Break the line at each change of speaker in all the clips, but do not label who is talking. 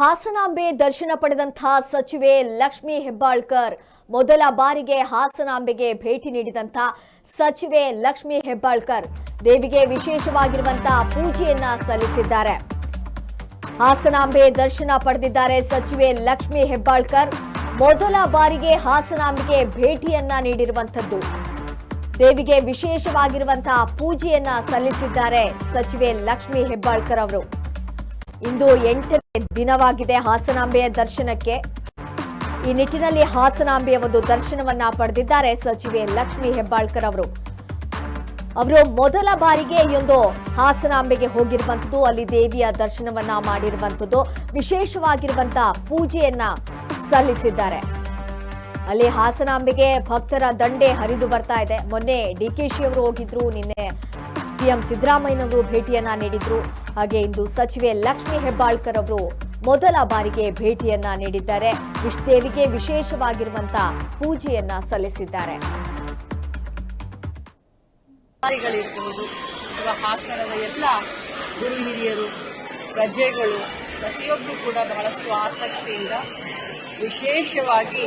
ಹಾಸನಾಂಬೆ ದರ್ಶನ ಪಡೆದಂತಹ ಸಚಿವೆ ಲಕ್ಷ್ಮಿ ಹೆಬ್ಬಾಳ್ಕರ್ ಮೊದಲ ಬಾರಿಗೆ ಹಾಸನಾಂಬೆಗೆ ಭೇಟಿ ನೀಡಿದಂತ ಸಚಿವೆ ಲಕ್ಷ್ಮಿ ಹೆಬ್ಬಾಳ್ಕರ್ ದೇವಿಗೆ ವಿಶೇಷವಾಗಿರುವಂತಹ ಪೂಜೆಯನ್ನ ಸಲ್ಲಿಸಿದ್ದಾರೆ. ಹಾಸನಾಂಬೆ ದರ್ಶನ ಪಡೆದಿದ್ದಾರೆ ಸಚಿವೆ ಲಕ್ಷ್ಮಿ ಹೆಬ್ಬಾಳ್ಕರ್. ಮೊದಲ ಬಾರಿಗೆ ಹಾಸನಾಂಬೆಗೆ ಭೇಟಿಯನ್ನ ನೀಡಿರುವಂತದ್ದು ದೇವಿಗೆ ವಿಶೇಷವಾಗಿರುವಂತಹ ಪೂಜೆಯನ್ನ ಸಲ್ಲಿಸಿದ್ದಾರೆ ಸಚಿವೆ ಲಕ್ಷ್ಮಿ ಹೆಬ್ಬಾಳ್ಕರ್ ಅವರು. ಇಂದು ಎಂಟನೇ ದಿನವಾಗಿದೆ ಹಾಸನಾಂಬೆಯ ದರ್ಶನಕ್ಕೆ. ಈ ನಿಟ್ಟಿನಲ್ಲಿ ಹಾಸನಾಂಬೆಯ ಒಂದು ದರ್ಶನವನ್ನ ಪಡೆದಿದ್ದಾರೆ ಸಚಿವೆ ಲಕ್ಷ್ಮಿ ಹೆಬ್ಬಾಳ್ಕರ್ ಅವರು. ಅವರು ಮೊದಲ ಬಾರಿಗೆ ಈ ಒಂದು ಹಾಸನಾಂಬೆಗೆ ಹೋಗಿರುವಂಥದ್ದು, ಅಲ್ಲಿ ದೇವಿಯ ದರ್ಶನವನ್ನ ಮಾಡಿರುವಂಥದ್ದು ವಿಶೇಷವಾಗಿರುವಂತಹ ಪೂಜೆಯನ್ನ ಸಲ್ಲಿಸಿದ್ದಾರೆ. ಅಲ್ಲಿ ಹಾಸನಾಂಬೆಗೆ ಭಕ್ತರ ದಂಡೆ ಹರಿದು ಬರ್ತಾ ಇದೆ. ಮೊನ್ನೆ ಡಿ ಕೆ ಶಿ ಅವರು ಹೋಗಿದ್ರು, ನಿನ್ನೆ ಸಿಎಂ ಸಿದ್ದರಾಮಯ್ಯನವರು ಭೇಟಿಯನ್ನ ನೀಡಿದ್ರು. ಹಾಗೆ ಇಂದು ಸಚಿವೆ ಲಕ್ಷ್ಮಿ ಹೆಬ್ಬಾಳ್ಕರ್ ಅವರು ಮೊದಲ ಬಾರಿಗೆ ಭೇಟಿಯನ್ನ ನೀಡಿದ್ದಾರೆ. ವಿಷ್ಣುದೇವಿಗೆ ದೇವಿಗೆ ವಿಶೇಷವಾಗಿರುವಂತಹ ಪೂಜೆಯನ್ನ ಸಲ್ಲಿಸಿದ್ದಾರೆ.
ಹಾಸನದ ಎಲ್ಲ ಗುರು ಪ್ರಜೆಗಳು ಪ್ರತಿಯೊಬ್ಬರು ಕೂಡ ಬಹಳಷ್ಟು ಆಸಕ್ತಿಯಿಂದ ವಿಶೇಷವಾಗಿ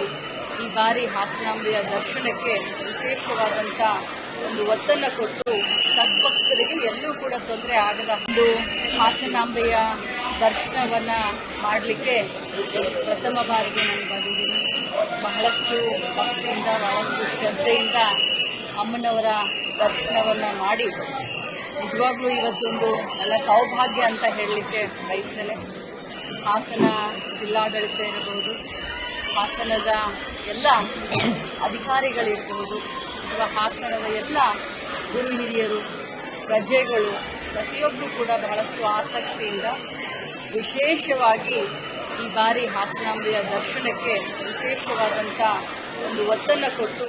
ಈ ಬಾರಿ ಹಾಸನಾಂಬೆಯ ದರ್ಶನಕ್ಕೆ ವಿಶೇಷವಾದಂಥ ಒಂದು ಒತ್ತನ್ನು ಕೊಟ್ಟು ಸದ್ಭಕ್ತರಿಗೆ ಎಲ್ಲೂ ಕೂಡ ತೊಂದರೆ ಆಗದ ಒಂದು ಹಾಸನಾಂಬೆಯ ದರ್ಶನವನ್ನು ಮಾಡಲಿಕ್ಕೆ ಪ್ರಥಮ ಬಾರಿಗೆ ನಾನು ಬಂದಿದ್ದೀನಿ. ಬಹಳಷ್ಟು ಭಕ್ತಿಯಿಂದ, ಬಹಳಷ್ಟು ಶ್ರದ್ಧೆಯಿಂದ ಅಮ್ಮನವರ ದರ್ಶನವನ್ನು ಮಾಡಿ ನಿಜವಾಗ್ಲೂ ಇವತ್ತೊಂದು ನನ್ನ ಸೌಭಾಗ್ಯ ಅಂತ ಹೇಳಲಿಕ್ಕೆ ಬಯಸ್ತೇನೆ. ಹಾಸನ ಜಿಲ್ಲಾಡಳಿತ ಇರಬಹುದು ಹಾಸನದ ಎಲ್ಲ ಅಧಿಕಾರಿಗಳಿರಬಹುದು ಅಥವಾ ಹಾಸನದ ಎಲ್ಲ ಗುರು ಹಿರಿಯರು, ಪ್ರಜೆಗಳು ಪ್ರತಿಯೊಬ್ಬರು ಕೂಡ ಬಹಳಷ್ಟು ಆಸಕ್ತಿಯಿಂದ ವಿಶೇಷವಾಗಿ ಈ ಬಾರಿ ಹಾಸನಾಂಬೆಯ ದರ್ಶನಕ್ಕೆ ವಿಶೇಷವಾದಂಥ ಒಂದು ಒತ್ತನ್ನು ಕೊಟ್ಟು